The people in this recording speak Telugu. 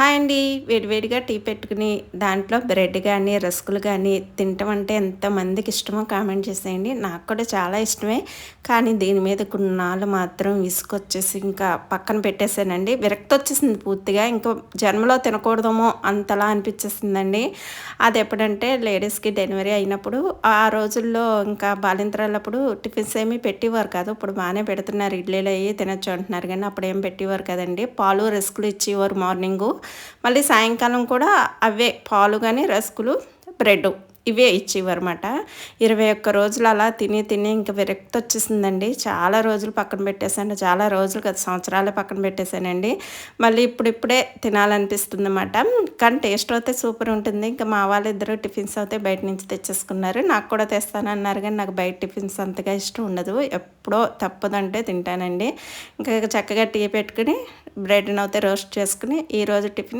హాయ్ అండి. వేడివేడిగా టీ పెట్టుకుని దాంట్లో బ్రెడ్ కానీ రస్కులు కానీ తినటం అంటే ఎంతమందికి ఇష్టమో కామెంట్ చేసేయండి. నాకు కూడా చాలా ఇష్టమే. కానీ దీని మీద కొన్నాళ్ళు మాత్రం విసుకొచ్చేసి ఇంకా పక్కన పెట్టేశానండి. విరక్తి వచ్చేసింది పూర్తిగా. ఇంకా జన్మలో తినకూడదేమో అంతలా అనిపించేసిందండి. అది ఎప్పుడంటే లేడీస్కి డెలివరీ అయినప్పుడు. ఆ రోజుల్లో ఇంకా బాలింతరాలప్పుడు టిఫిన్స్ ఏమీ పెట్టేవారు కాదు. ఇప్పుడు బాగానే పెడుతున్నారు. ఇడ్లీలు అయ్యి తినొచ్చు అంటున్నారు. కానీ అప్పుడు ఏం పెట్టేవారు కదండి. పాలు రస్కులు ఇచ్చేవారు మార్నింగు. మళ్ళీ సాయంకాలం కూడా అవే పాలు కానీ రస్కులు బ్రెడ్ ఇవే ఇచ్చేవన్నమాట ఇరవై ఒక్క రోజులు అలా తిని తిని ఇంకా విరక్తి వచ్చేసిందండి. చాలా రోజులు పక్కన పెట్టేశాను. చాలా రోజులు గత సంవత్సరాలు పక్కన పెట్టేశానండి. మళ్ళీ ఇప్పుడిప్పుడే తినాలనిపిస్తుంది అనమాట కానీ టేస్ట్ అయితే సూపర్ ఉంటుంది. ఇంకా మా వాళ్ళిద్దరూ టిఫిన్స్ అయితే బయట నుంచి తెచ్చేసుకున్నారు. నాకు కూడా తెస్తానన్నారు కానీ నాకు బయట టిఫిన్స్ అంతగా ఇష్టం ఉండదు. ఎప్పుడో తప్పదంటే తింటానండి. ఇంకా చక్కగా టీ పెట్టుకుని బ్రెడ్ని అయితే రోస్ట్ చేసుకుని ఈరోజు టిఫిన్